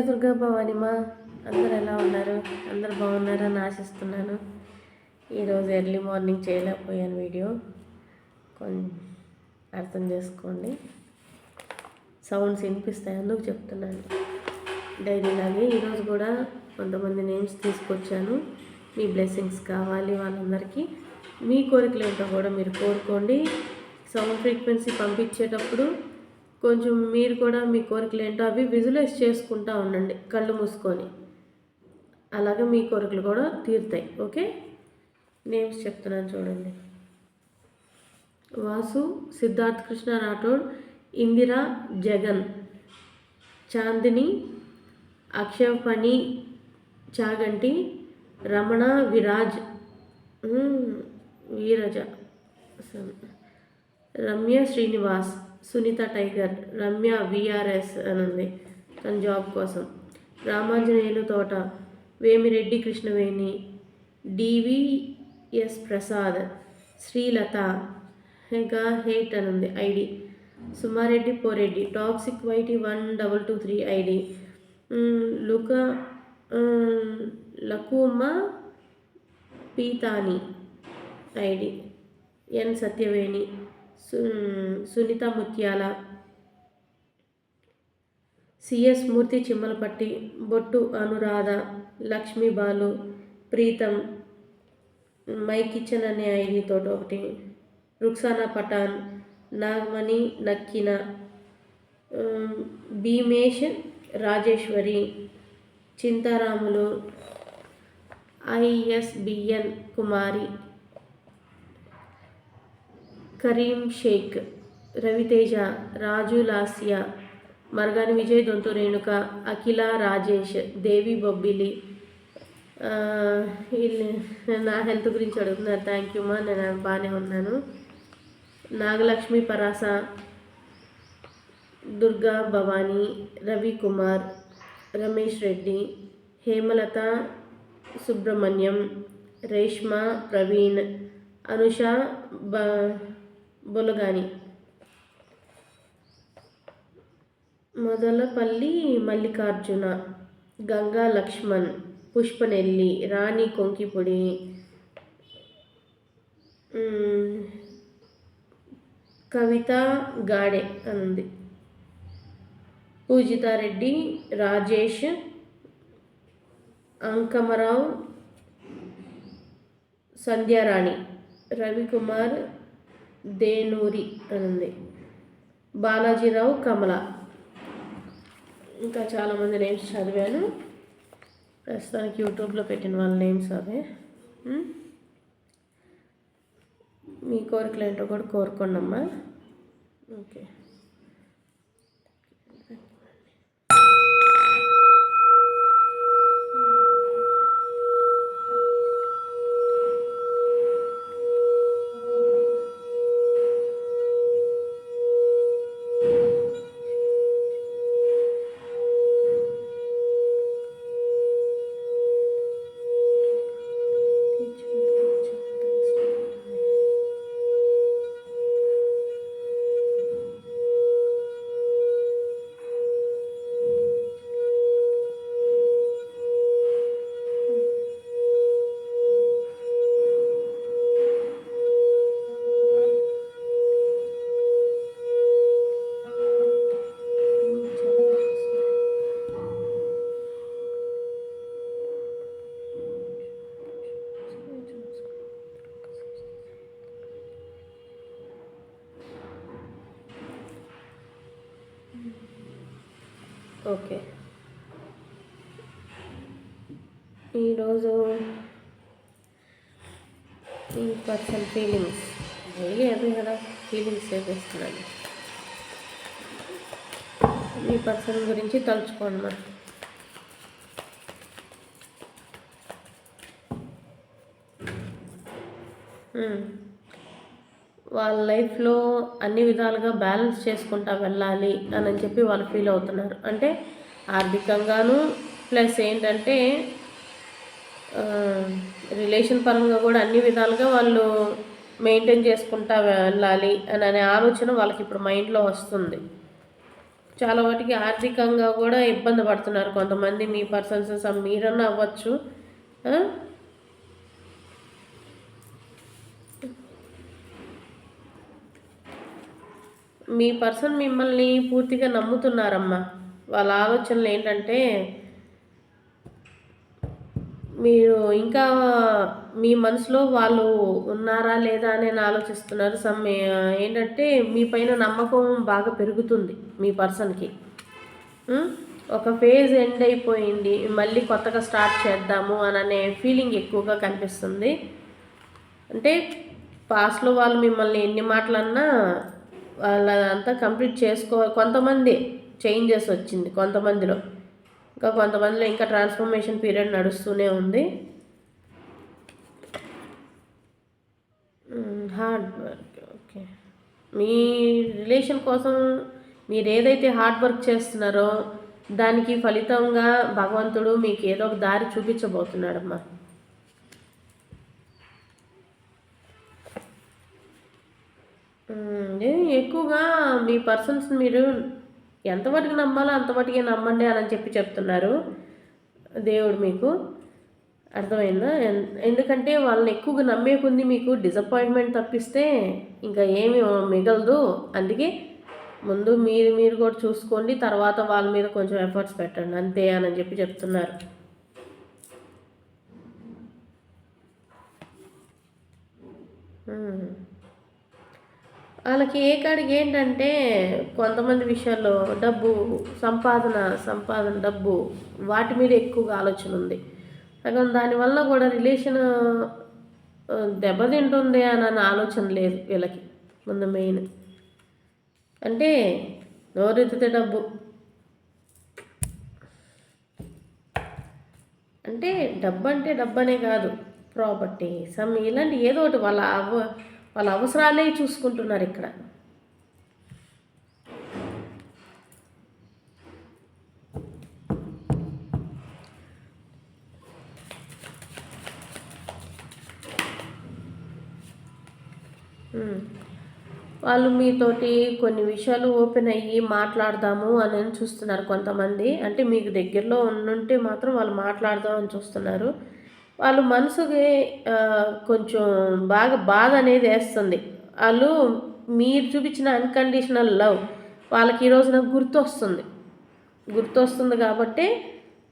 జయ దుర్గా భవానిమా అందరు ఎలా ఉన్నారు? అందరు బాగున్నారని ఆశిస్తున్నాను. ఈరోజు ఎర్లీ మార్నింగ్ చేయలేకపోయాను వీడియో. కొంచెం అర్థం చేసుకోండి. సౌండ్స్ వినిపిస్తాయి అందుకు చెప్తున్నాను. డైలీలాగే ఈరోజు కూడా కొంతమంది నేమ్స్ తీసుకొచ్చాను. మీ బ్లెస్సింగ్స్ కావాలి వాళ్ళందరికీ. మీ కోరికలు ఏంటో కూడా మీరు కోరుకోండి. సౌండ్ ఫ్రీక్వెన్సీ పంపించేటప్పుడు కొంచెం మీరు కూడా మీ కోరికలు ఏంటో అవి విజువలైజ్ చేసుకుంటా ఉండండి కళ్ళు మూసుకొని. అలాగే మీ కోరికలు కూడా తీరుతాయి ఓకే? నేమ్స్ చెప్తున్నాను చూడండి. వాసు సిద్ధార్థ్ కృష్ణ రాఠోడ్ ఇందిరా జగన్ చాందిని అక్షయపణి చాగంటి రమణ విరాజ్ వీరజ రమ్య శ్రీనివాస్. సునీత టైగర్ రమ్య విఆర్ఎస్ అని ఉంది తన జాబ్ కోసం. రామాంజనేయులు తోట వేమిరెడ్డి కృష్ణవేణి డివిఎస్ ప్రసాద్ శ్రీలత హెగా హేట్ అని ఉంది ID. Sumareddy Poreddy toxic YT one double two three ID. Luka Lakuma Peethani ID. N Satyaveni. Sunitha Mutyala CS Murthy Chimmalapatti Bottu Anuradha Lakshmi Balu Preetham my kitchen అనే ఐడితో ఒకటి Ruksana Pathan Nagamani Nakkina Bhimesh Rajeshwari Chintaramulu ISBN Kumari Karim Sheikh Raviteja Raju Lasya Maragani Vijay Donthu Renuka Akhila Rajesh Devi Bobbili. నా health గురించి అడుగుతున్నారు. Thank you మా నేను బాగానే ఉన్నాను. నాగలక్ష్మి పరాస దుర్గా భవానీ రవికుమార్ రమేష్ రెడ్డి హేమలత సుబ్రహ్మణ్యం రేష్మ ప్రవీణ్ అనుష బ బొలగాని. మొదలపల్లి మల్లికార్జున గంగా లక్ష్మణ్ పుష్పనెల్లి రాణి కొంకిపొడి కవిత గాడే అని ఉంది పూజితారెడ్డి రాజేష్ అంకమరావు సంధ్యారాణి రవికుమార్ దేనూరి అని ఉంది బాలాజీరావు కమల. ఇంకా చాలామంది నేమ్స్ చదివాను. ప్రస్తుతానికి యూట్యూబ్లో పెట్టిన వాళ్ళ నేమ్స్ అవే. మీ కోరికలు ఏంటో కూడా కోరుకోండమ్మా. Okay okay. ఈరోజు ఈ పర్సన్ ఫీలింగ్స్. డైలీ కదా ఫీలింగ్స్ చేపిస్తున్నాను మీ పర్సన్ గురించి తలుచుకోండి మరి. Mm. వాళ్ళ లైఫ్లో అన్ని విధాలుగా బ్యాలెన్స్ చేసుకుంటా వెళ్ళాలి అని చెప్పి వాళ్ళు ఫీల్ అవుతున్నారు. అంటే ఆర్థికంగాను ప్లస్ ఏంటంటే రిలేషన్ పరంగా కూడా అన్ని విధాలుగా వాళ్ళు మెయింటైన్ చేసుకుంటా వెళ్ళాలి అని అనే ఆలోచన వాళ్ళకి ఇప్పుడు మైండ్లో వస్తుంది. చాలా వాటికి ఆర్థికంగా కూడా ఇబ్బంది పడుతున్నారు కొంతమంది. మీ పర్సన్స్ మీరన్నా అవ్వచ్చు మీ పర్సన్ మిమ్మల్ని పూర్తిగా నమ్ముతున్నారమ్మా. వాళ్ళ ఆలోచనలు ఏంటంటే మీరు ఇంకా మీ మనసులో వాళ్ళు ఉన్నారా లేదా అని ఆలోచిస్తున్నారు. సమ్ ఏంటంటే మీ పైన నమ్మకం బాగా పెరుగుతుంది మీ పర్సన్కి. ఒక ఫేజ్ ఎండ్ అయిపోయింది మళ్ళీ కొత్తగా స్టార్ట్ చేద్దాము అని అనే ఫీలింగ్ ఎక్కువగా కనిపిస్తుంది. అంటే పాస్ట్లో వాళ్ళు మిమ్మల్ని ఎన్ని మాటలన్నా వాళ్ళంతా కంప్లీట్ చేసుకో కొంతమంది చేంజెస్ వచ్చింది కొంతమందిలో. ఇంకా కొంతమందిలో ఇంకా ట్రాన్స్ఫర్మేషన్ పీరియడ్ నడుస్తూనే ఉంది. Hard work okay. మీ రిలేషన్ కోసం మీరు ఏదైతే హార్డ్ వర్క్ చేస్తున్నారో దానికి ఫలితంగా భగవంతుడు మీకు ఏదో ఒక దారి చూపించబోతున్నాడమ్మా ఉమ్, ఏ ఎక్కువగా మీ పర్సన్స్ మీరు ఎంతవరకు నమ్మాలో అంతవరకే నమ్మండి అని చెప్పి చెప్తున్నారు దేవుడు మీకు. అర్థమైందా? ఎన్- ఎందుకంటే వాళ్ళని ఎక్కువగా నమ్మే కొంది మీకు డిసప్పాయింట్మెంట్ తప్పిస్తే ఇంకా ఏమి మిగలదు. అందుకే ముందు మీరు మీరు కూడా చూసుకోండి తర్వాత వాళ్ళ మీద కొంచెం ఎఫర్ట్స్ పెట్టండి. అంతే అని చెప్పి చెప్తున్నారు. ఉమ్. వాళ్ళకి ఏ కాడికి ఏంటంటే కొంతమంది విషయాల్లో డబ్బు సంపాదన సంపాదన డబ్బు వాటి మీద ఎక్కువగా ఆలోచన ఉంది. సగం దానివల్ల కూడా రిలేషన్ దెబ్బతింటుంది అని అన్న ఆలోచన లేదు వీళ్ళకి. ముందు మెయిన్. అంటే నోరెత్తితే డబ్బు. అంటే డబ్బు అంటే డబ్బు అనే కాదు ప్రాపర్టీ. సమ్ ఇలాంటి ఏదో ఒకటి వాళ్ళ వాళ్ళ అవసరాలే చూసుకుంటున్నారు ఇక్కడ. వాళ్ళు మీతోటి కొన్ని విషయాలు ఓపెన్ అయ్యి మాట్లాడదాము అని అని చూస్తున్నారు కొంతమంది. అంటే మీకు దగ్గరలో ఉండుంటే మాత్రం వాళ్ళు మాట్లాడదామని చూస్తున్నారు. వాళ్ళు మనసుకి కొంచెం బాగా బాధ అనేది వేస్తుంది. వాళ్ళు మీరు చూపించిన అన్కండిషనల్ లవ్ వాళ్ళకి ఈ రోజున గుర్తొస్తుంది. గుర్తొస్తుంది కాబట్టి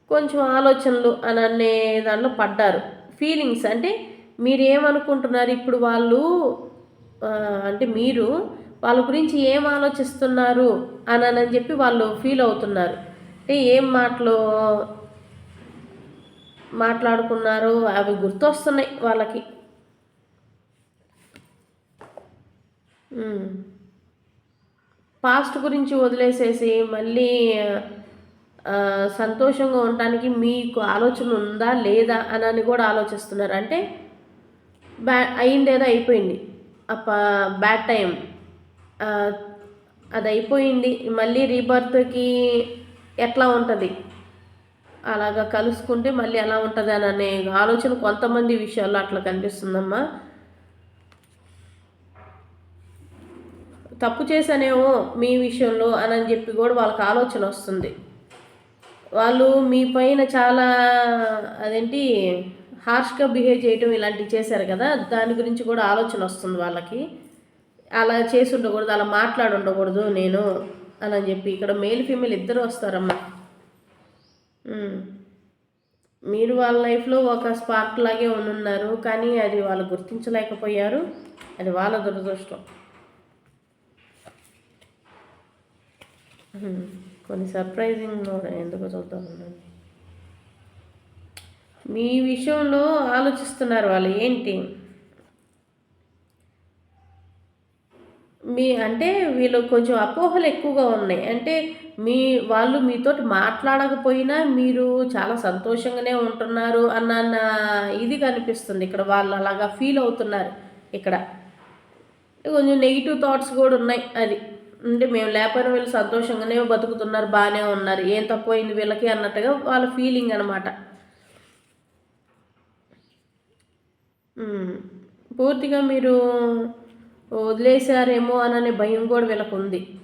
కొంచెం ఆలోచనలు అని అనే దాంట్లో పడ్డారు. ఫీలింగ్స్ అంటే మీరు ఏమనుకుంటున్నారు? ఇప్పుడు వాళ్ళు అంటే మీరు వాళ్ళ గురించి ఏం ఆలోచిస్తున్నారు? అని అని చెప్పి వాళ్ళు ఫీల్ అవుతున్నారు. అంటే ఏం మాటలు మాట్లాడుకున్నారు. అవి గుర్తొస్తున్నాయి వాళ్ళకి. పాస్ట్ గురించి వదిలేసేసి మళ్ళీ సంతోషంగా ఉండటానికి మీకు ఆలోచన ఉందా లేదా అని అని కూడా ఆలోచిస్తున్నారు. అంటే బ్యా అయిందేదో అయిపోయింది. అప్ప బ్యాడ్ టైం. అది అయిపోయింది. మళ్ళీ రీబర్త్కి ఎట్లా ఉంటుంది? అలాగా కలుసుకుంటే మళ్ళీ ఎలా ఉంటుంది అని అనే ఆలోచన కొంతమంది విషయాల్లో అట్లా కనిపిస్తుందమ్మా. తప్పు చేశానేమో మీ విషయంలో అని అని చెప్పి కూడా వాళ్ళకి ఆలోచన వస్తుంది. వాళ్ళు మీ పైన చాలా అదేంటి హార్ష్గా బిహేవ్ చేయటం ఇలాంటివి చేశారు కదా దాని గురించి కూడా ఆలోచన వస్తుంది వాళ్ళకి. అలా చేసి ఉండకూడదు అలా మాట్లాడి ఉండకూడదు నేను అని అని చెప్పి ఇక్కడ మేల్ ఫీమేల్ ఇద్దరు వస్తారమ్మా. మీరు వాళ్ళ లైఫ్లో ఒక స్పార్క్ లాగే ఉన్నారు కానీ అది వాళ్ళు గుర్తించలేకపోయారు. అది వాళ్ళ దురదృష్టం. కొన్ని సర్ప్రైజింగ్ ఎందుకు చూద్దాం మీ విషయంలో ఆలోచిస్తున్నారు వాళ్ళు. ఏంటి? మీ అంటే వీళ్ళు కొంచెం అపోహలు ఎక్కువగా ఉన్నాయి. అంటే మీ వాళ్ళు మీతో మాట్లాడకపోయినా మీరు చాలా సంతోషంగానే ఉంటున్నారు అన్న అన్న ఇది కనిపిస్తుంది. ఇక్కడ వాళ్ళు అలాగా ఫీల్ అవుతున్నారు ఇక్కడ. కొంచెం నెగిటివ్ థాట్స్ కూడా ఉన్నాయి అది. అంటే మేము లేకపోయినా వీళ్ళు సంతోషంగానే బతుకుతున్నారు బాగానే ఉన్నారు. ఏం తక్కువైంది వీళ్ళకి అన్నట్టుగా వాళ్ళ ఫీలింగ్ అనమాట పూర్తిగా మీరు వదిలేశారేమో అననే భయం కూడా వీళ్ళకు ఉంది.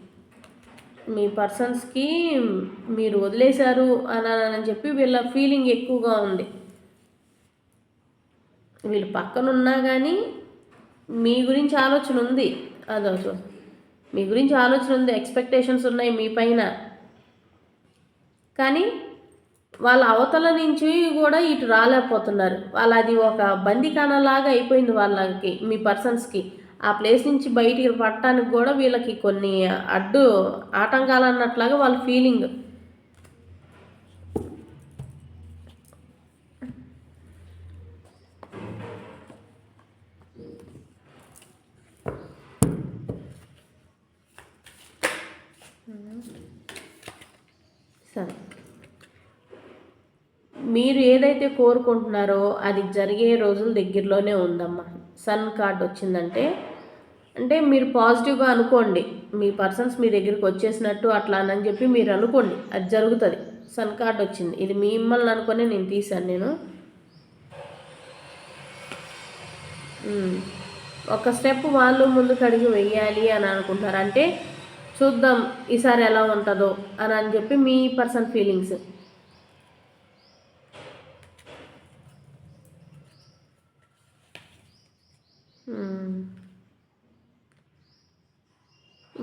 మీ పర్సన్స్కి మీరు వదిలేశారు అని చెప్పి వీళ్ళ ఫీలింగ్ ఎక్కువగా ఉంది. వీళ్ళు పక్కన ఉన్నా కానీ మీ గురించి ఆలోచన ఉంది. అదొక మీ గురించి ఆలోచన ఉంది ఎక్స్పెక్టేషన్స్ ఉన్నాయి మీ పైన. కానీ వాళ్ళ అవతల నుంచి కూడా ఇటు రాలేకపోతున్నారు. వాళ్ళ అది ఒక బందికానలాగా అయిపోయింది వాళ్ళకి మీ పర్సన్స్కి. ఆ ప్లేస్ నుంచి బయటికి పట్టడానికి కూడా వీళ్ళకి కొన్ని అడ్డు ఆటంకాలు అన్నట్లాగా వాళ్ళ ఫీలింగ్ సరే. మీరు ఏదైతే కోరుకుంటున్నారో అది జరిగే రోజులు దగ్గరలోనే ఉందమ్మా. సన్ కార్డ్ వచ్చిందంటే అంటే మీరు పాజిటివ్గా అనుకోండి మీ పర్సన్స్ మీ దగ్గరికి వచ్చేసినట్టు అట్లా అని చెప్పి మీరు అనుకోండి అది జరుగుతుంది. సన్ కార్డ్ వచ్చింది. ఇది మిమ్మల్ని అనుకొని నేను తీశాను నేను. ఒక స్టెప్ వాళ్ళు ముందుకు అడిగి వెయ్యాలి అని అనుకుంటున్నారు. అంటే చూద్దాం ఈసారి ఎలా ఉంటుందో అని అని చెప్పి మీ పర్సన్ ఫీలింగ్స్.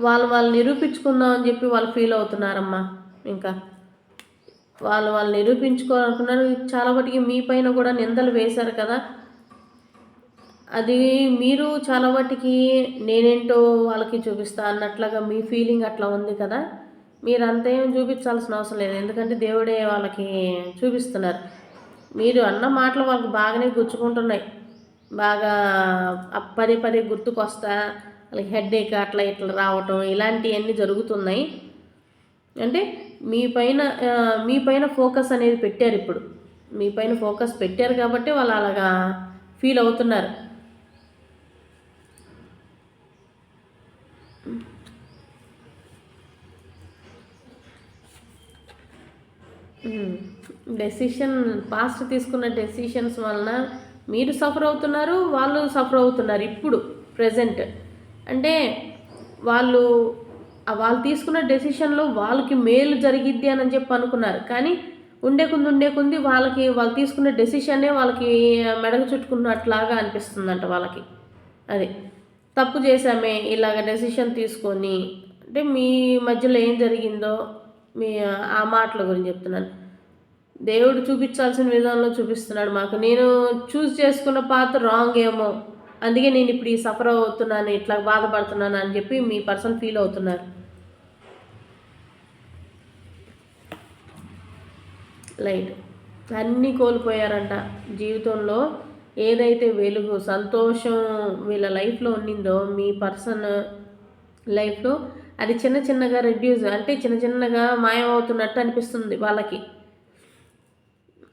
వాళ్ళు వాళ్ళు నిరూపించుకుందాం అని చెప్పి వాళ్ళు ఫీల్ అవుతున్నారమ్మా. ఇంకా వాళ్ళు వాళ్ళు నిరూపించుకోవాలనుకున్నారు. చాలా వాటికి మీ పైన కూడా నిందలు వేశారు కదా. అది మీరు చాలా వాటికి నేనేంటో వాళ్ళకి చూపిస్తా అన్నట్లుగా మీ ఫీలింగ్ అట్లా ఉంది కదా. మీరు అంతేం చూపించాల్సిన అవసరం లేదు. ఎందుకంటే దేవుడే వాళ్ళకి చూపిస్తున్నారు. మీరు అన్న మాటలు వాళ్ళకి బాగానే గుచ్చుకుంటున్నాయి. బాగా పదే పదే గుర్తుకొస్తా వాళ్ళకి హెడేక్ అట్లా ఇట్లా రావటం ఇలాంటివన్నీ జరుగుతున్నాయి. అంటే మీ పైన మీ పైన ఫోకస్ అనేది పెట్టారు ఇప్పుడు. మీ పైన ఫోకస్ పెట్టారు కాబట్టి వాళ్ళు అలాగా ఫీల్ అవుతున్నారు. డెసిషన్ పాస్ట్ తీసుకున్న డెసిషన్స్ వలన మీరు సఫర్ అవుతున్నారు వాళ్ళు సఫర్ అవుతున్నారు ఇప్పుడు ప్రజెంట్. అంటే వాళ్ళు వాళ్ళు తీసుకున్న డెసిషన్లో వాళ్ళకి మేలు జరిగిద్ది అని చెప్పి అనుకున్నారు. కానీ ఉండే కొంది ఉండే కొంది వాళ్ళకి వాళ్ళు తీసుకున్న డెసిషనే వాళ్ళకి మెడకు చుట్టుకున్నట్లాగా అనిపిస్తుందంట వాళ్ళకి. అది తప్పు చేశామే ఇలాగ డెసిషన్ తీసుకొని అంటే మీ మధ్యలో ఏం జరిగిందో మీ ఆ మాటల గురించి చెప్తున్నాను. దేవుడు చూపించాల్సిన విధానంలో చూపిస్తున్నాడు మాకు. నేను చూస్ చేసుకున్న పాత్ర రాంగ్ ఏమో. అందుకే నేను ఇప్పుడు ఈ సఫర్ అవుతున్నాను ఇట్లా బాధపడుతున్నాను అని చెప్పి మీ పర్సన్ ఫీల్ అవుతున్నారు. లైట్. అన్నీ కోల్పోయారంట. జీవితంలో ఏదైతే వెలుగు సంతోషం వీళ్ళ లైఫ్లో ఉండిందో మీ పర్సన్ లైఫ్లో అది చిన్న చిన్నగా రెడ్యూస్ అంటే చిన్న చిన్నగా మాయమవుతున్నట్టు అనిపిస్తుంది వాళ్ళకి.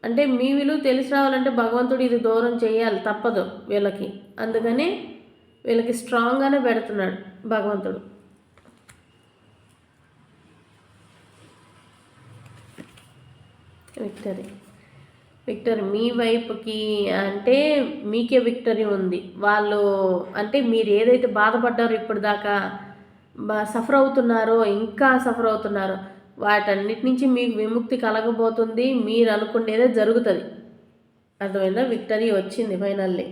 అంటే మీ విలువ తెలిసి రావాలంటే భగవంతుడు ఇది దూరం చేయాలి తప్పదు వీళ్ళకి. అందుకని వీళ్ళకి స్ట్రాంగ్గానే పెడుతున్నాడు భగవంతుడు. విక్టరీ విక్టరీ మీ వైపుకి అంటే మీకే విక్టరీ ఉంది. వాళ్ళు అంటే మీరు ఏదైతే బాధపడ్డారో ఇప్పుడు దాకా సఫర్ అవుతున్నారో ఇంకా సఫర్ అవుతున్నారో వాటన్నిటి నుంచి మీకు విముక్తి కలగబోతుంది. మీరు అనుకునేదే జరుగుతుంది. అర్థమైందా? విక్టరీ వచ్చింది ఫైనల్లీ.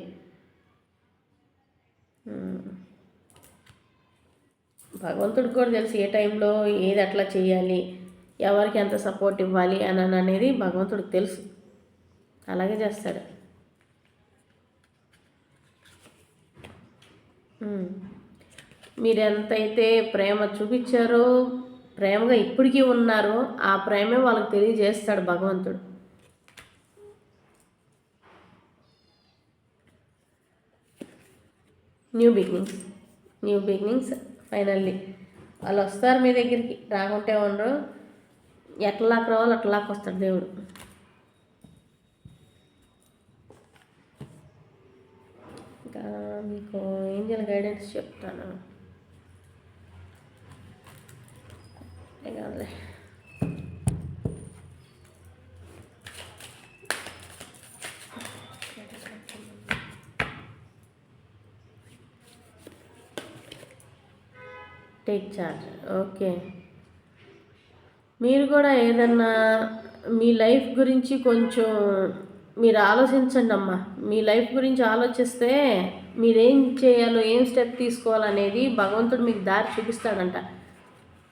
భగవంతుడికి కూడా తెలుసు ఏ టైంలో ఏది అట్లా చేయాలి ఎవరికి ఎంత సపోర్ట్ ఇవ్వాలి అని అనేది భగవంతుడికి తెలుసు. అలాగే చేస్తాడు. మీరెంతైతే మీరు ఎంతైతే ప్రేమ చూపించారో ప్రేమగా ఇప్పటికీ ఉన్నారో ఆ ప్రేమే వాళ్ళకి తెలియజేస్తాడు భగవంతుడు. New beginnings new beginnings finally వాళ్ళు వస్తారు మీ దగ్గరికి రాకుంటే ఉండరు. ఎట్లాకు రావాలి రావాలో వస్తాడు దేవుడు. ఇంకా మీకు ఏంజల్ గైడెన్స్ చెప్తాను. కాదులే టేక్ చార్జ్ ఓకే మీరు కూడా ఏదన్నా మీ లైఫ్ గురించి కొంచెం మీరు ఆలోచించండి అమ్మా. మీ లైఫ్ గురించి ఆలోచిస్తే మీరేం చేయాలో ఏం స్టెప్ తీసుకోవాలనేది భగవంతుడు మీకు దారి చూపిస్తాడంట.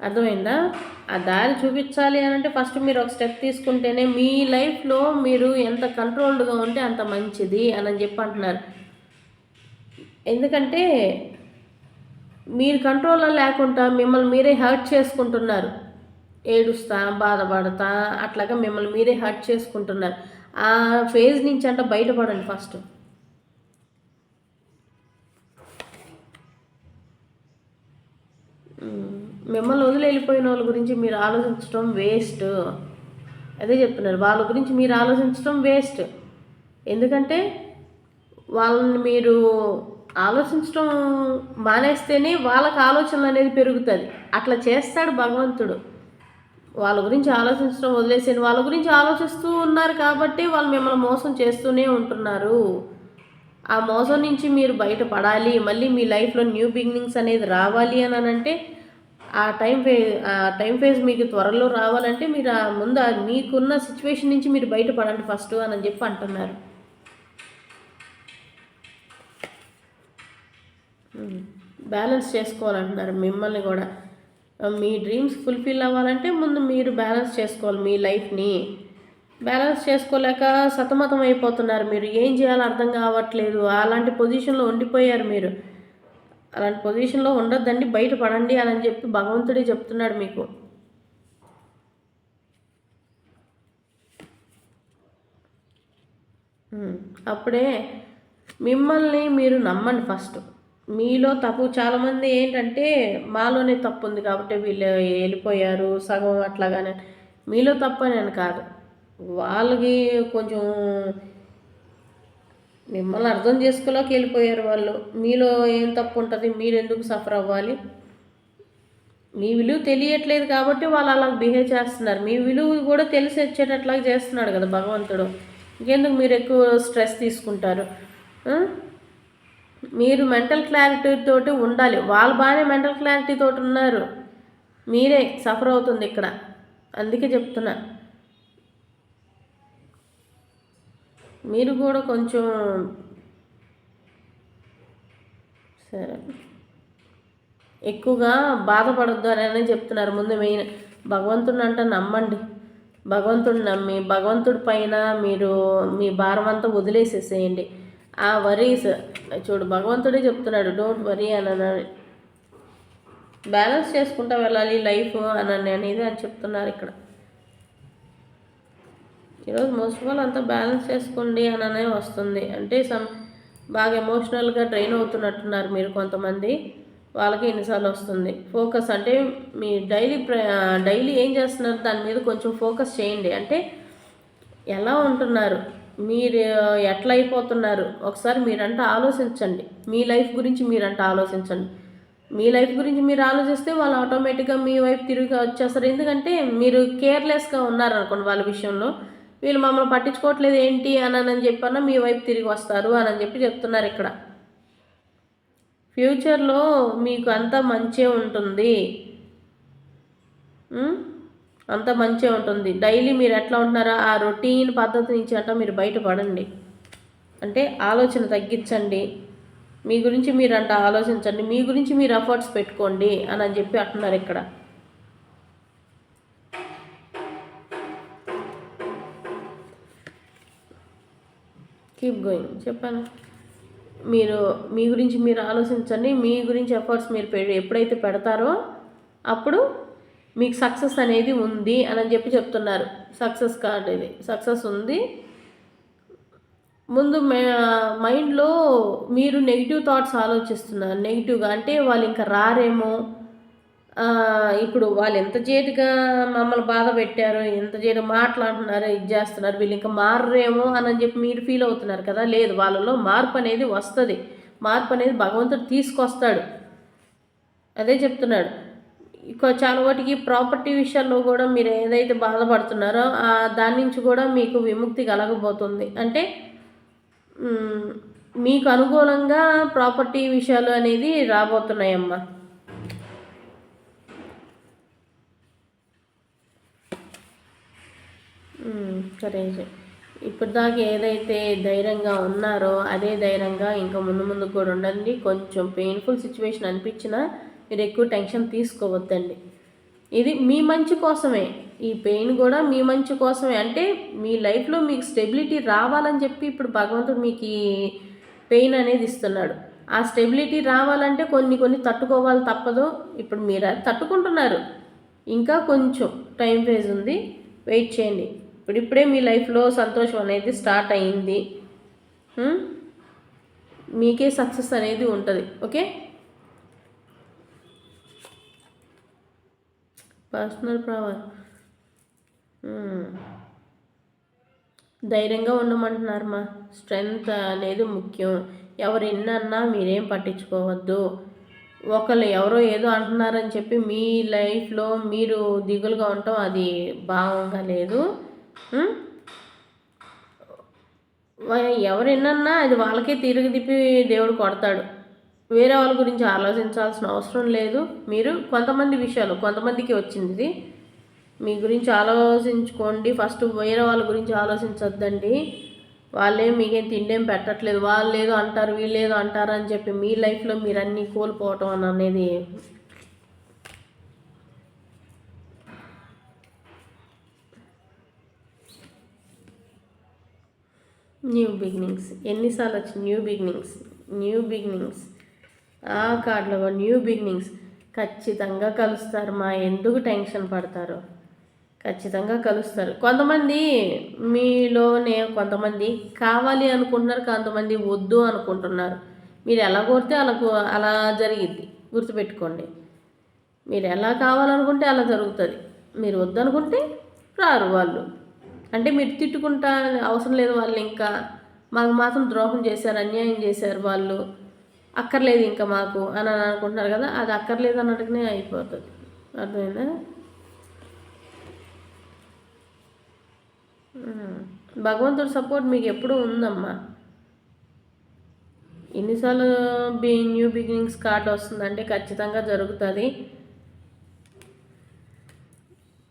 అర్థమైందా? ఆ దారి చూపించాలి అని అంటే ఫస్ట్ మీరు ఒక స్టెప్ తీసుకుంటేనే మీ లైఫ్లో మీరు ఎంత కంట్రోల్డ్గా ఉంటే అంత మంచిది అని చెప్పి అంటున్నారు. ఎందుకంటే మీరు కంట్రోల్లో లేకుండా మిమ్మల్ని మీరే హర్ట్ చేసుకుంటున్నారు. ఏడుస్తా బాధపడతా అట్లాగా మిమ్మల్ని మీరే హర్ట్ చేసుకుంటున్నారు. ఆ ఫేజ్ నుంచి అంటే బయటపడండి ఫస్ట్. మిమ్మల్ని వదిలి వెళ్ళిపోయిన వాళ్ళ గురించి మీరు ఆలోచించడం వేస్ట్ అదే చెప్తున్నారు. వాళ్ళ గురించి మీరు ఆలోచించడం వేస్ట్ ఎందుకంటే వాళ్ళని మీరు ఆలోచించడం మానేస్తేనే వాళ్ళకి ఆలోచనలు అనేది పెరుగుతుంది. అట్లా చేస్తాడు భగవంతుడు. వాళ్ళ గురించి ఆలోచించడం వదిలేసాను వాళ్ళ గురించి ఆలోచిస్తూ ఉన్నారు కాబట్టి వాళ్ళు మిమ్మల్ని మోసం చేస్తూనే ఉంటున్నారు. ఆ మోసం నుంచి మీరు బయటపడాలి. మళ్ళీ మీ లైఫ్లో న్యూ బిగినింగ్స్ అనేది రావాలి అని అంటే ఆ టైం ఫే ఆ టైం ఫేజ్ మీకు త్వరలో రావాలంటే మీరు ఆ ముందు మీకున్న సిచ్యువేషన్ నుంచి మీరు బయటపడండి ఫస్ట్ అని చెప్పి అంటున్నారు. బ్యాలెన్స్ చేసుకోవాలంటున్నారు మిమ్మల్ని కూడా. మీ డ్రీమ్స్ ఫుల్ఫిల్ అవ్వాలంటే ముందు మీరు బ్యాలెన్స్ చేసుకోవాలి మీ లైఫ్ని. బ్యాలెన్స్ చేసుకోలేక సతమతం అయిపోతున్నారు మీరు. ఏం చేయాలో అర్థం కావట్లేదు. అలాంటి పొజిషన్లో ఉండిపోయారు మీరు. అలాంటి పొజిషన్లో ఉండొద్దండి బయటపడండి అని చెప్పి భగవంతుడే చెప్తున్నాడు మీకు. అప్పుడే మిమ్మల్ని మీరు నమ్మండి ఫస్ట్. మీలో తప్పు చాలామంది ఏంటంటే మాలోనే తప్పు ఉంది కాబట్టి వీళ్ళు వెళ్ళిపోయారు సగం అట్లాగానే. మీలో తప్పు అని కాదు. వాళ్ళకి కొంచెం మిమ్మల్ని అర్థం చేసుకోలేక వెళ్ళిపోయారు వాళ్ళు. మీలో ఏం తప్పు ఉంటుంది మీరు ఎందుకు సఫర్ అవ్వాలి? మీ విలువ తెలియట్లేదు కాబట్టి వాళ్ళు అలా బిహేవ్ చేస్తున్నారు. మీ విలువ కూడా తెలిసి వచ్చేటట్లాగా చేస్తున్నాడు కదా భగవంతుడు. ఇంకెందుకు మీరు ఎక్కువ స్ట్రెస్ తీసుకుంటారు? మీరు మెంటల్ క్లారిటీ తోటి ఉండాలి. వాళ్ళు బాగానే మెంటల్ క్లారిటీ తోటి ఉన్నారు. మీరే సఫర్ అవుతుంది ఇక్కడ. అందుకే చెప్తున్నా. మీరు కూడా కొంచెం సరే. ఎక్కువగా బాధపడొద్దు అని చెప్తున్నారు. ముందు మెయిన్ భగవంతుడిని అంటే నమ్మండి. భగవంతుడిని నమ్మి భగవంతుడి పైన మీరు మీ భారం అంతా వదిలేసేసేయండి. ఆ వరీస్ చూడు భగవంతుడే చెప్తున్నాడు డోంట్ వరీ అని బ్యాలెన్స్ చేసుకుంటా వెళ్ళాలి లైఫ్ అని అనేది అని చెప్తున్నారు ఇక్కడ. ఈరోజు మోస్ట్ ఆఫ్ ఆల్ అంతా బ్యాలెన్స్ చేసుకోండి అని వస్తుంది. అంటే సమ్ బాగా ఎమోషనల్గా ట్రైన్ అవుతున్నట్టున్నారు మీరు కొంతమంది. వాళ్ళకి ఎన్నిసార్లు వస్తుంది. ఫోకస్ అంటే మీ డైలీ డైలీ ఏం చేస్తున్నారు? దాని మీద కొంచెం ఫోకస్ చేయండి. అంటే ఎలా ఉంటున్నారు? మీరు ఎట్లా అయిపోతున్నారు? ఒకసారి మీరంటే ఆలోచించండి. మీ లైఫ్ గురించి మీరంటే ఆలోచించండి. మీ లైఫ్ గురించి మీరు ఆలోచిస్తే వాళ్ళు ఆటోమేటిక్గా మీ వైపు తిరిగి వచ్చేస్తారు. ఎందుకంటే మీరు కేర్లెస్గా ఉన్నారనుకోండి వాళ్ళ విషయంలో. వీళ్ళు మమ్మల్ని పట్టించుకోవట్లేదు ఏంటి అని అని చెప్పన్నా మీ వైపు తిరిగి వస్తారు అని చెప్పి చెప్తున్నారు ఇక్కడ. ఫ్యూచర్లో మీకు అంతా మంచే ఉంటుంది. అంత మంచే ఉంటుంది. డైలీ మీరు ఎట్లా ఉంటున్నారో? ఆ రొటీన్ పద్ధతి నుంచి అంట మీరు బయటపడండి. అంటే ఆలోచన తగ్గించండి. మీ గురించి మీరు అంట ఆలోచించండి. మీ గురించి మీరు ఎఫర్ట్స్ పెట్టుకోండి అని అని చెప్పి అంటున్నారు ఇక్కడ. కీప్ గోయింగ్ చెప్పాను. మీరు మీ గురించి మీరు ఆలోచించండి. మీ గురించి ఎఫర్ట్స్ మీరు ఎప్పుడైతే పెడతారో అప్పుడు మీకు సక్సెస్ అనేది ఉంది అని చెప్పి చెప్తున్నారు. సక్సెస్ కార్డ్ ఇది. సక్సెస్ ఉంది. ముందు మైండ్లో మీరు నెగిటివ్ థాట్స్ ఆలోచిస్తున్నారు. నెగిటివ్గా అంటే వాళ్ళు ఇంకా రారేమో. ఇప్పుడు వాళ్ళు ఎంత చేతిగా మమ్మల్ని బాధ పెట్టారు ఎంత చేతి మాట్లాడుతున్నారు ఇది చేస్తున్నారు వీళ్ళు ఇంకా మారరేమో అని చెప్పి మీరు ఫీల్ అవుతున్నారు కదా? లేదు వాళ్ళలో మార్పు అనేది వస్తుంది. మార్పు అనేది భగవంతుడు తీసుకొస్తాడు. అదే చెప్తున్నాడు. చాలా వాటికి ప్రాపర్టీ విషయాల్లో కూడా మీరు ఏదైతే బాధపడుతున్నారో దాని నుంచి కూడా మీకు విముక్తి కలగబోతుంది. అంటే మీకు అనుకూలంగా ప్రాపర్టీ విషయాలు అనేది రాబోతున్నాయమ్మా. కరేజ్ ఇప్పటిదాకా ఏదైతే ధైర్యంగా ఉన్నారో అదే ధైర్యంగా ఇంకా ముందు ముందు కూడా ఉండండి. కొంచెం పెయిన్ఫుల్ సిచ్యువేషన్ అనిపించినా మీరు ఎక్కువ టెన్షన్ తీసుకోవద్దండి. ఇది మీ మంచి కోసమే. ఈ పెయిన్ కూడా మీ మంచి కోసమే. అంటే మీ లైఫ్లో మీకు స్టెబిలిటీ రావాలని చెప్పి ఇప్పుడు భగవంతుడు మీకు ఈ పెయిన్ అనేది ఇస్తున్నాడు. ఆ స్టెబిలిటీ రావాలంటే కొన్ని కొన్ని తట్టుకోవాలి తప్పదు. ఇప్పుడు మీరు అది తట్టుకుంటున్నారు. ఇంకా కొంచెం టైం ఫేజ్ ఉంది. వెయిట్ చేయండి. ఇప్పుడిప్పుడే మీ లైఫ్లో సంతోషం అనేది స్టార్ట్ అయింది మీకే సక్సెస్ అనేది ఉంటుంది. ఓకే? Personal power. ధైర్యంగా ఉండమంటున్నారు మా. స్ట్రెంగ్త్ అనేది ముఖ్యం. ఎవరు ఎన్నన్నా మీరేం పట్టించుకోవద్దు. ఒకళ్ళు ఎవరో ఏదో అంటున్నారని చెప్పి మీ లైఫ్లో మీరు దిగులుగా ఉండటం అది భావంగా లేదు. ఎవరు ఎన్నన్నా అది వాళ్ళకే తిరిగి తిప్పి దేవుడు కొడతాడు. వేరే వాళ్ళ గురించి ఆలోచించాల్సిన అవసరం లేదు. మీరు కొంతమంది విషయాలు కొంతమందికి వచ్చింది. ఇది మీ గురించి ఆలోచించుకోండి. ఫస్ట్ వేరే వాళ్ళ గురించి ఆలోచించొద్దండి. వాళ్ళేం మీకేం తిండేం పెట్టట్లేదు. వాళ్ళు ఏదో అంటారు వీళ్ళు ఏదో అంటారు అని చెప్పి మీ లైఫ్లో మీరు అన్నీ కోల్పోవటం అని అనేది న్యూ బిగినింగ్స్ ఎన్నిసార్లు వచ్చి న్యూ బిగినింగ్స్ న్యూ బిగినింగ్స్ ఆ కార్డులో కూడా న్యూ బిగినింగ్స్ ఖచ్చితంగా కలుస్తారు. మా ఎందుకు టెన్షన్ పడతారు. ఖచ్చితంగా కలుస్తారు. కొంతమంది మీలోనే కొంతమంది కావాలి అనుకుంటున్నారు. కొంతమంది వద్దు అనుకుంటున్నారు. మీరు ఎలా కోరితే అలా అలా జరిగిద్ది. గుర్తుపెట్టుకోండి. మీరు ఎలా కావాలనుకుంటే అలా జరుగుతుంది. మీరు వద్దనుకుంటే రారు వాళ్ళు. అంటే మీరు తిట్టుకుంటా అవసరం లేదు వాళ్ళు ఇంకా మాకు మాత్రం ద్రోహం చేశారు అన్యాయం చేశారు వాళ్ళు. అక్కర్లేదు ఇంకా మాకు అని అని అనుకుంటున్నారు కదా అది అక్కర్లేదు అన్నట్టుగానే అయిపోతుంది. అర్థమైందా? ఉమ్. భగవంతుడి సపోర్ట్ మీకు ఎప్పుడూ ఉందమ్మా. ఎన్నిసార్లు బి న్యూ బిగినింగ్స్ కార్డ్ వస్తుందంటే ఖచ్చితంగా జరుగుతుంది.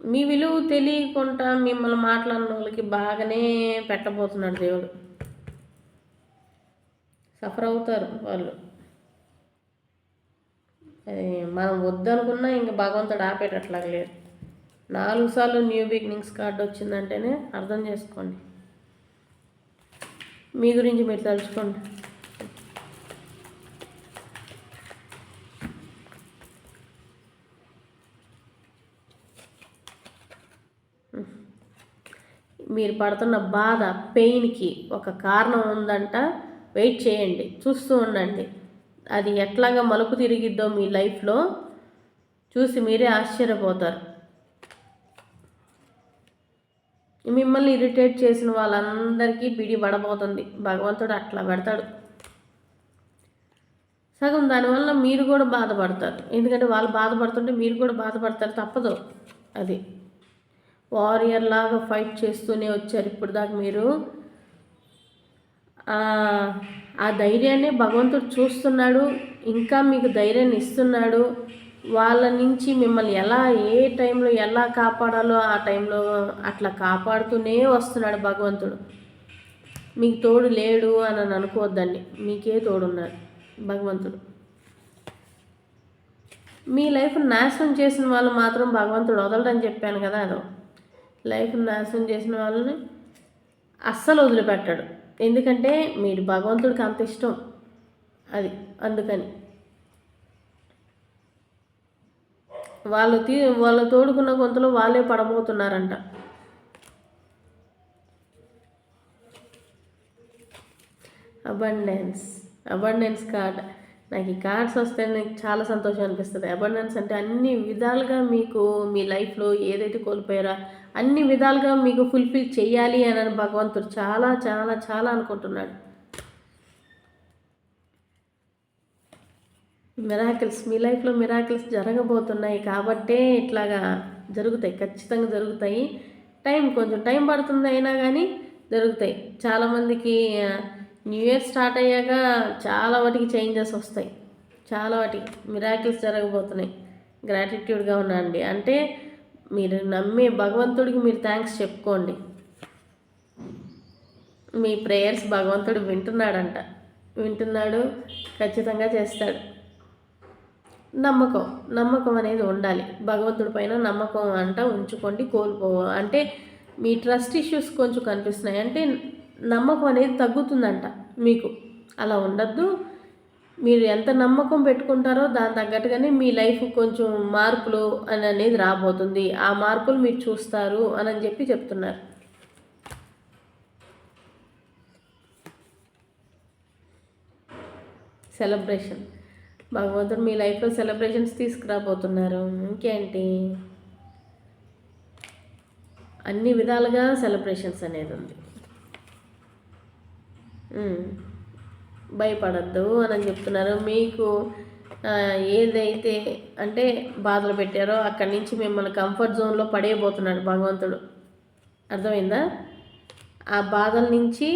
మీ విలువ తెలియకుండా మిమ్మల్ని మాట్లాడిన వాళ్ళకి బాగానే పెట్టబోతున్నాడు దేవుడు. సఫర్ అవుతారు వాళ్ళు. అది మనం వద్దనుకున్నా ఇంకా భగవంతుడు ఆపేటట్లాగా లేదు నాలుగు సార్లు న్యూ బిగినింగ్స్ కార్డు వచ్చిందంటేనే అర్థం చేసుకోండి. మీ గురించి మీరు తలుచుకోండి. మీరు పడుతున్న బాధ పెయిన్కి ఒక కారణం ఉందంట వెయిట్ చేయండి చూస్తూ ఉండండి. అది ఎట్లాగా మలుపు తిరిగిద్దో మీ లైఫ్లో చూసి మీరే ఆశ్చర్యపోతారు. మిమ్మల్ని ఇరిటేట్ చేసిన వాళ్ళందరికీ పిడి పడబోతుంది. భగవంతుడు అట్లా పెడతాడు. సగం దానివల్ల మీరు కూడా బాధపడతారు. ఎందుకంటే వాళ్ళు బాధపడుతుంటే మీరు కూడా బాధపడతారు తప్పదు. అది వారియర్ లాగా ఫైట్ చేస్తూనే వచ్చారు ఇప్పుడు దాకా మీరు. ఆ ధైర్యాన్ని భగవంతుడు చూస్తున్నాడు ఇంకా మీకు ధైర్యాన్ని ఇస్తున్నాడు. వాళ్ళ నుంచి మిమ్మల్ని ఎలా ఏ టైంలో ఎలా కాపాడాలో ఆ టైంలో అట్లా కాపాడుతూనే వస్తున్నాడు భగవంతుడు. మీకు తోడు లేడు అని అని అనుకోవద్దండి. మీకే తోడున్నాడు భగవంతుడు. మీ లైఫ్ నాశనం చేసిన వాళ్ళు మాత్రం భగవంతుడు వదలడని చెప్పాను కదా అదో. లైఫ్ నాశనం చేసిన వాళ్ళని అస్సలు వదిలిపెట్టాడు. ఎందుకంటే మీరు భగవంతుడికి అంత ఇష్టం అది అందుకని. వాళ్ళు తీ వాళ్ళు తోడుకున్న కొంతలో వాళ్ళే పడబోతున్నారంట. అబండెన్స్ అబండెన్స్ కార్డ్ నాకు ఈ కార్డ్స్ వస్తే నాకు చాలా సంతోషం అనిపిస్తుంది. అబండెన్స్ అంటే అన్ని విధాలుగా మీకు మీ లైఫ్లో ఏదైతే కోల్పోయారో అన్ని విధాలుగా మీకు ఫుల్ఫిల్ చేయాలి అని భగవంతుడు చాలా చాలా చాలా అనుకుంటున్నాడు. మిరాకిల్స్ మీ లైఫ్లో మిరాకిల్స్ జరగబోతున్నాయి కాబట్టే ఇట్లాగా జరుగుతాయి. ఖచ్చితంగా జరుగుతాయి. టైం కొంచెం టైం పడుతుంది అయినా కానీ జరుగుతాయి. చాలామందికి న్యూ ఇయర్ స్టార్ట్ అయ్యాక చాలా వాటికి చేంజెస్ వస్తాయి. చాలా వాటికి మిరాకిల్స్ జరగబోతున్నాయి. గ్రాటిట్యూడ్గా ఉండండి. అంటే మీరు నమ్మే భగవంతుడికి మీరు థ్యాంక్స్ చెప్పుకోండి. మీ ప్రేయర్స్ భగవంతుడు వింటున్నాడంట. వింటున్నాడు ఖచ్చితంగా చేస్తాడు. నమ్మకం నమ్మకం అనేది ఉండాలి. భగవంతుడి పైన నమ్మకం అంట ఉంచుకోండి కోల్పో అంటే మీ ట్రస్ట్ ఇష్యూస్ కొంచెం కనిపిస్తున్నాయి. అంటే నమ్మకం అనేది తగ్గుతుందంట మీకు. అలా ఉండద్దు. మీరు ఎంత నమ్మకం పెట్టుకుంటారో దాని తగ్గట్టుగానే మీ లైఫ్ కొంచెం మార్పులు అని అనేది రాబోతుంది. ఆ మార్పులు మీరు చూస్తారు అని చెప్పి చెప్తున్నారు. సెలబ్రేషన్ భగవంతుడు మీ లైఫ్లో సెలబ్రేషన్స్ తీసుకురాబోతున్నారు. ఇంకేంటి అన్ని విధాలుగా సెలబ్రేషన్స్ అనేది ఉంది. భయపడద్దు అని చెప్తున్నారు. మీకు ఏదైతే అంటే బాధలు పెట్టారో అక్కడి నుంచి మిమ్మల్ని కంఫర్ట్ జోన్లో పడేయబోతున్నాడు భగవంతుడు. అర్థమైందా? ఆ బాధల నుంచి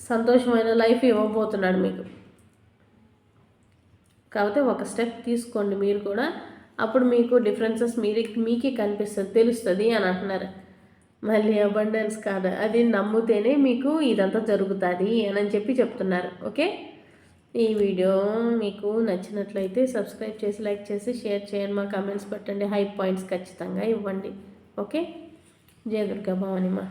సంతోషమైన లైఫ్ ఇవ్వబోతున్నాడు మీకు. కాకపోతే ఒక స్టెప్ తీసుకోండి మీరు కూడా. అప్పుడు మీకు డిఫరెన్సెస్ మీరు మీకే కనిపిస్తుంది తెలుస్తుంది అని అంటున్నారు. మళ్ళీ అబండెన్స్ కాదు. అది నమ్మితేనే మీకు ఇదంతా జరుగుతుంది అని చెప్పి చెప్తున్నారు. ఓకే? ఈ వీడియో మీకు నచ్చినట్లయితే సబ్స్క్రైబ్ చేసి లైక్ చేసి షేర్ చేయండి. మా కామెంట్స్ పెట్టండి. హై పాయింట్స్ ఖచ్చితంగా ఇవ్వండి. ఓకే? జయ దుర్గా భవానిమా.